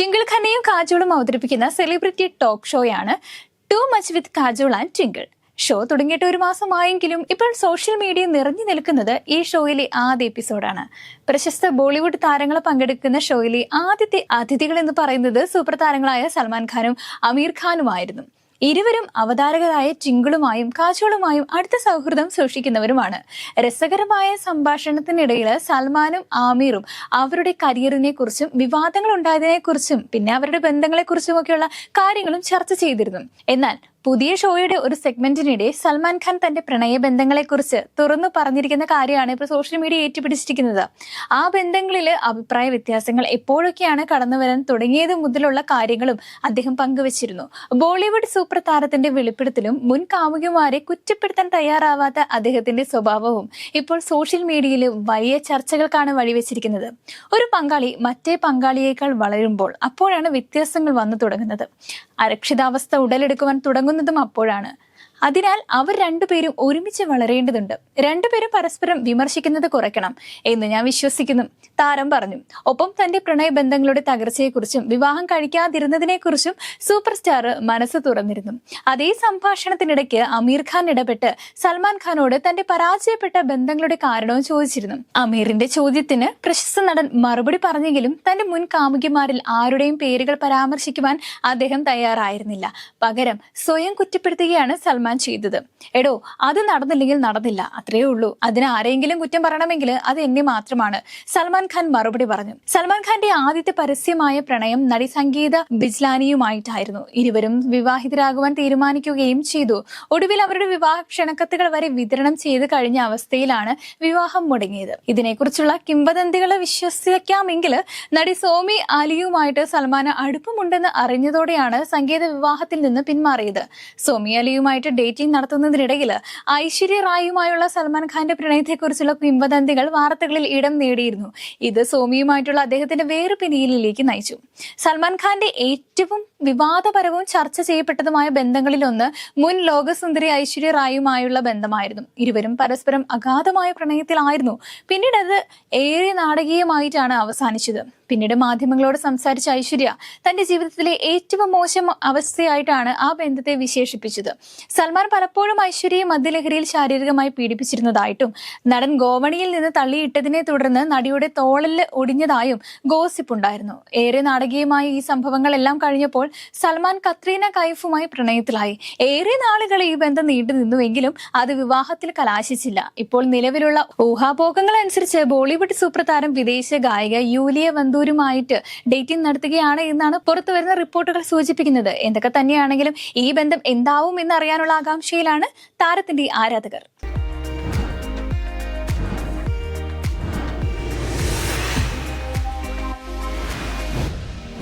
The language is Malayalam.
ടിങ്കിൾ ഖന്നയും കാജോളും അവതരിപ്പിക്കുന്ന celebrity talk ഷോയാണ് too much with Kajol and Twinkle. Show തുടങ്ങിയിട്ട് ഒരു മാസമായെങ്കിലും ഇപ്പോൾ സോഷ്യൽ മീഡിയ നിറഞ്ഞു നിൽക്കുന്നത് ഈ ഷോയിലെ ആദ്യ എപ്പിസോഡാണ്. പ്രശസ്ത ബോളിവുഡ് താരങ്ങൾ പങ്കെടുക്കുന്ന ഷോയിലെ ആദ്യത്തെ അതിഥികൾ എന്ന് പറയുന്നത് സൂപ്പർ താരങ്ങളായ സൽമാൻ ഖാനും അമീർ ഖാനുമായിരുന്നു. ഇരുവരും അവതാരകരായ ചിങ്കിളുമായും കാച്ചോളുമായും അടുത്ത സൗഹൃദം സൂക്ഷിക്കുന്നവരുമാണ്. രസകരമായ സംഭാഷണത്തിനിടയിൽ സൽമാനും ആമീറും അവരുടെ കരിയറിനെ കുറിച്ചും വിവാദങ്ങൾ ഉണ്ടായതിനെ കുറിച്ചും പിന്നെ അവരുടെ ബന്ധങ്ങളെ കുറിച്ചും ഒക്കെയുള്ള കാര്യങ്ങളും ചർച്ച ചെയ്തിരുന്നു. എന്നാൽ പുതിയ ഷോയുടെ ഒരു സെഗ്മെന്റിനിടെ സൽമാൻ ഖാൻ തന്റെ പ്രണയബന്ധങ്ങളെക്കുറിച്ച് തുറന്നു പറഞ്ഞിരിക്കുന്ന കാര്യമാണ് ഇപ്പോൾ സോഷ്യൽ മീഡിയ ഏറ്റുപിടിച്ചിരിക്കുന്നത്. ആ ബന്ധങ്ങളിൽ അഭിപ്രായ വ്യത്യാസങ്ങൾ എപ്പോഴൊക്കെയാണ് കടന്നു വരാൻ തുടങ്ങിയത് മുതലുള്ള കാര്യങ്ങളും അദ്ദേഹം പങ്കുവച്ചിരുന്നു. ബോളിവുഡ് സൂപ്പർ താരത്തിന്റെ വെളിപ്പെടുത്തലും മുൻ കാമുകിമാരെ കുറ്റപ്പെടുത്താൻ തയ്യാറാവാത്ത അദ്ദേഹത്തിന്റെ സ്വഭാവവും ഇപ്പോൾ സോഷ്യൽ മീഡിയയിൽ വലിയ ചർച്ചകൾക്കാണ് വഴിവെച്ചിരിക്കുന്നത്. ഒരു പങ്കാളി മറ്റേ പങ്കാളിയേക്കാൾ വളരുമ്പോൾ അപ്പോഴാണ് വ്യത്യാസങ്ങൾ വന്നു തുടങ്ങുന്നത്. അരക്ഷിതാവസ്ഥ ഉടലെടുക്കുവാൻ തുടങ്ങുന്നതും അപ്പോഴാണ്. അതിനാൽ അവർ രണ്ടുപേരും ഒരുമിച്ച് വളരേണ്ടതുണ്ട്. രണ്ടുപേരും പരസ്പരം വിമർശിക്കുന്നത് കുറയ്ക്കണം എന്ന് ഞാൻ വിശ്വസിക്കുന്നു. താരം പറഞ്ഞു ഒപ്പം തന്റെ പ്രണയബന്ധങ്ങളുടെ തകർച്ചയെക്കുറിച്ചും വിവാഹം കഴിക്കാതിരുന്നതിനെക്കുറിച്ചും സൂപ്പർ സ്റ്റാർ മനസ്സ് തുറന്നിരുന്നു. അതേ സംഭാഷണത്തിനിടയ്ക്ക് അമീർ ഖാൻ ഇടപെട്ട് സൽമാൻ ഖാനോട് തന്റെ പരാജയപ്പെട്ട ബന്ധങ്ങളുടെ കാരണവും ചോദിച്ചിരുന്നു. അമീറിന്റെ ചോദ്യത്തിന് പ്രശസ്ത നടൻ മറുപടി പറഞ്ഞെങ്കിലും തന്റെ മുൻ കാമുകിമാരിൽ ആരുടെയും പേരുകൾ പരാമർശിക്കുവാൻ അദ്ദേഹം തയ്യാറായിരുന്നില്ല. പകരം സ്വയം കുറ്റപ്പെടുത്തുകയാണ് സൽമാൻ ചെയ്തത്. എടോ അത് നടന്നില്ലെങ്കിൽ നടന്നില്ല. അത്രയേ ഉള്ളൂ. അതിന് ആരെങ്കിലും കുറ്റം പറയണമെങ്കിൽ അത് എന്നെ മാത്രമാണ്. സൽമാൻ ഖാൻ മറുപടി പറഞ്ഞു. സൽമാൻ ഖാന്റെ ആദ്യത്തെ പരസ്യമായ പ്രണയം നടി സംഗീത ബിജ്ലാനിയുമായിട്ടായിരുന്നു. ഇരുവരും വിവാഹിതരാകുവാൻ തീരുമാനിക്കുകയും ചെയ്തു. ഒടുവിൽ അവരുടെ വിവാഹ ക്ഷണക്കത്തുകൾ വരെ വിതരണം ചെയ്ത് കഴിഞ്ഞ അവസ്ഥയിലാണ് വിവാഹം മുടങ്ങിയത്. ഇതിനെക്കുറിച്ചുള്ള കിംവദന്തികളെ വിശ്വസിക്കാമെങ്കിൽ നടി സോമി അലിയുമായിട്ട് സൽമാന് അടുപ്പമുണ്ടെന്ന് അറിഞ്ഞതോടെയാണ് സംഗീത വിവാഹത്തിൽ നിന്ന് പിന്മാറിയത്. സോമി അലിയുമായിട്ട് ഡേറ്റിംഗ് നടത്തുന്നതിനിടയിൽ ഐശ്വര്യ റായിയുമായുള്ള സൽമാൻ ഖാന്റെ പ്രണയത്തെക്കുറിച്ചുള്ള കിംവദന്തികൾ വാർത്തകളിൽ ഇടം നേടിയിരുന്നു. ഇത് സോമിയുമായിട്ടുള്ള അദ്ദേഹത്തിന്റെ വേറെ പിന്നിയിലേക്ക് നയിച്ചു. സൽമാൻ ഖാന്റെ ഏറ്റവും വിവാദപരവും ചർച്ച ചെയ്യപ്പെട്ടതുമായ ബന്ധങ്ങളിലൊന്ന് മുൻ ലോകസുന്ദരി ഐശ്വര്യ റായുമായുള്ള ബന്ധമായിരുന്നു. ഇരുവരും പരസ്പരം അഗാധമായ പ്രണയത്തിലായിരുന്നു. പിന്നീട് അത് ഏറെ നാടകീയമായിട്ടാണ് അവസാനിച്ചത്. പിന്നീട് മാധ്യമങ്ങളോട് സംസാരിച്ച ഐശ്വര്യ തന്റെ ജീവിതത്തിലെ ഏറ്റവും മോശം അവസ്ഥയായിട്ടാണ് ആ ബന്ധത്തെ വിശേഷിപ്പിച്ചത്. സൽമാൻ പലപ്പോഴും ഐശ്വര്യയെ മദ്യലഹരിയിൽ ശാരീരികമായി പീഡിപ്പിച്ചിരുന്നതായിട്ടും നടൻ ഗോവണിയിൽ നിന്ന് തള്ളിയിട്ടതിനെ തുടർന്ന് നടിയുടെ തോളൽ ഒടിഞ്ഞതായും ഗോസിപ്പ് ഉണ്ടായിരുന്നു ഏറെ നാടകീയമായ ഈ സംഭവങ്ങളെല്ലാം കഴിഞ്ഞപ്പോൾ സൽമാൻ കത്രീന കൈഫുമായി പ്രണയത്തിലായി. ഏറെ നാളുകൾ ഈ ബന്ധം നീണ്ടു നിന്നുവെങ്കിലും അത് വിവാഹത്തിൽ കലാശിച്ചില്ല. ഇപ്പോൾ നിലവിലുള്ള ഊഹാപോഹങ്ങൾ അനുസരിച്ച് ബോളിവുഡ് സൂപ്പർ താരം വിദേശ ഗായിക യൂലിയ വന്തൂരുമായിട്ട് ഡേറ്റിംഗ് നടത്തുകയാണ് എന്നാണ് പുറത്തുവരുന്ന റിപ്പോർട്ടുകൾ സൂചിപ്പിക്കുന്നത്. എന്തൊക്കെ തന്നെയാണെങ്കിലും ഈ ബന്ധം എന്താവും എന്ന് അറിയാനുള്ള ആകാംക്ഷയിലാണ് താരത്തിന്റെ ആരാധകർ.